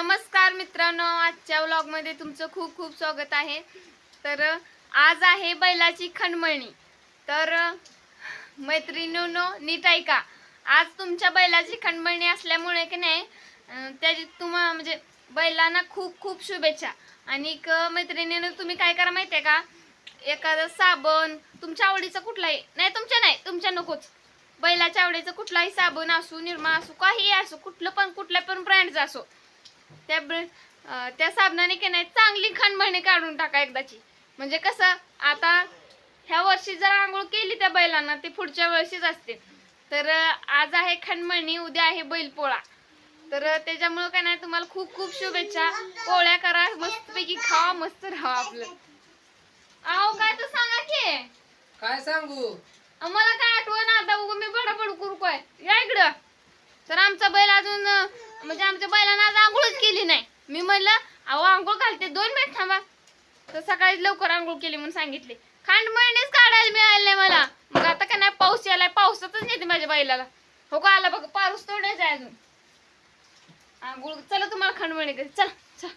नमस्कार मित्रांनो आजच्या व्लॉगमध्ये तुमचं खूप खूप स्वागत आहे. तर आज आहे बैलाची खणमळणी तर मैत्रिणीनो नीट ऐका. आज तुमच्या बैलाची खणमळणी असल्यामुळे की नाही त्याची तुम्हा म्हणजे बैलांना खूप खूप शुभेच्छा. आणि मैत्रिणीनं तुम्ही काय करा माहिती आहे का? एखादं साबण तुमच्या आवडीचा कुठलाही नाही तुमच्या नाही तुमच्या नकोच. बैलाच्या आवडीचं कुठलाही साबण असू निरमा असू काही असो कुठलं पण कुठल्या पण ब्रँडचं असो. त्या ब्र- त्या साबणाने की नाही चांगली खणमळणी काढून टाका एकदाची. म्हणजे कसं आता ह्या वर्षी जर आंघोळ केली त्या बैलांना ते पुढच्या वर्षीच असते. तर आज आहे खणमळणी उद्या आहे बैलपोळा तर त्याच्यामुळं काय नाही तुम्हाला खूप खूप शुभेच्छा. पोळ्या करा मस्तपैकी खावा मस्त राहा आपलं. आहो काय तर सांगा की? काय सांगू? मला काय आठवण आता उगं मी बडाबड करू काय? या इकडं. तर आमचा बैल अजून म्हणजे आमच्या बैलानं आज आंघोळच केली म्हणलं अहो आंघोळ घालते. दोन मिनिट थांबा. तर सकाळी लवकर आंघोळ केली म्हणून सांगितले. खांड महिनेच काढायला मिळाले नाही मला. मग आता काय नाही पाऊस यायलाय पावसातच नेते माझ्या बैलाला. हो का? आला बघ पाऊस तोडायचा आहे अजून. आंघोळ चला तुम्हाला खंडमळणी कधी चला चला.